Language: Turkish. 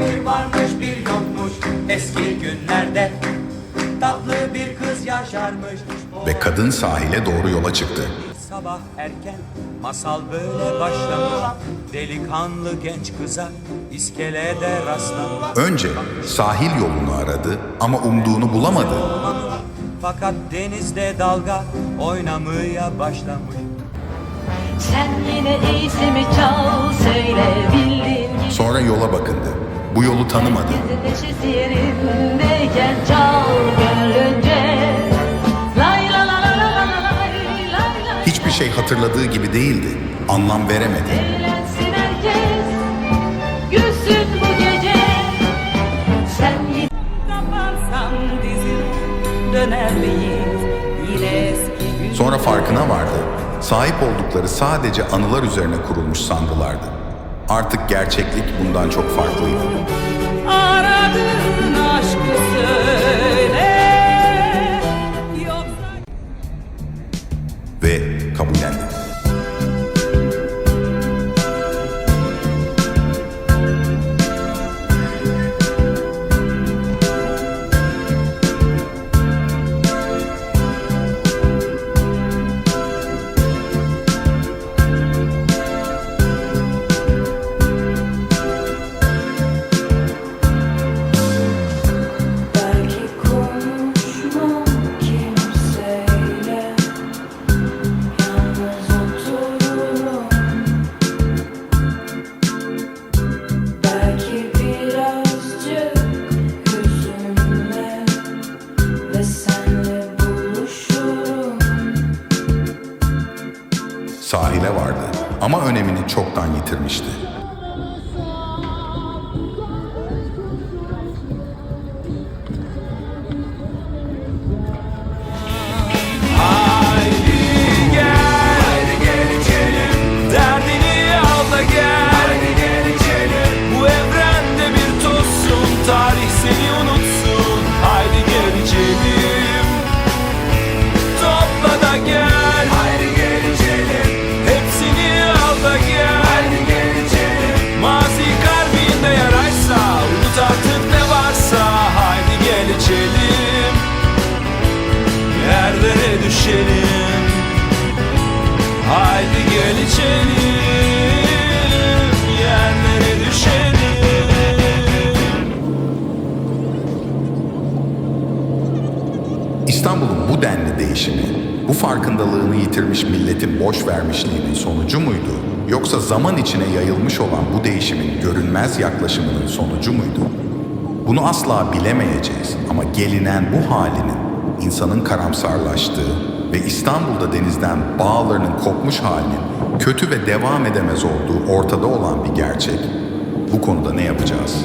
Bir varmış bir yokmuş eski günlerde. Tatlı bir kız yaşarmış. Ve kadın sahile doğru yola çıktı. Sabah erken masal böyle başlamış. Delikanlı genç kıza iskelede rastlamış. Önce sahil yolunu aradı ama umduğunu bulamadı. Fakat denizde dalga oynamaya başlamış. Sen yine iyisimi çal yola bakındı. Bu yolu tanımadı. Hiçbir şey hatırladığı gibi değildi. Anlam veremedi. Sonra farkına vardı. Sahip oldukları sadece anılar üzerine kurulmuş sandılardı. Artık gerçeklik bundan çok farklıydı. aradığın aşkı söyle yoksa Ve kabullendi. Sahile vardı ama önemini çoktan yitirmişti. Düşelim Haydi gel içelim Yerlere düşelim İstanbul'un bu denli değişimi, bu farkındalığını yitirmiş milletin boş vermişliğinin sonucu muydu? Yoksa zaman içine yayılmış olan bu değişimin görünmez yaklaşımının sonucu muydu? Bunu asla bilemeyeceğiz ama gelinen bu halinin insanın karamsarlaştığı ve İstanbul'da denizden bağlarının kopmuş halinin kötü ve devam edemez olduğu ortada olan bir gerçek. Bu konuda ne yapacağız?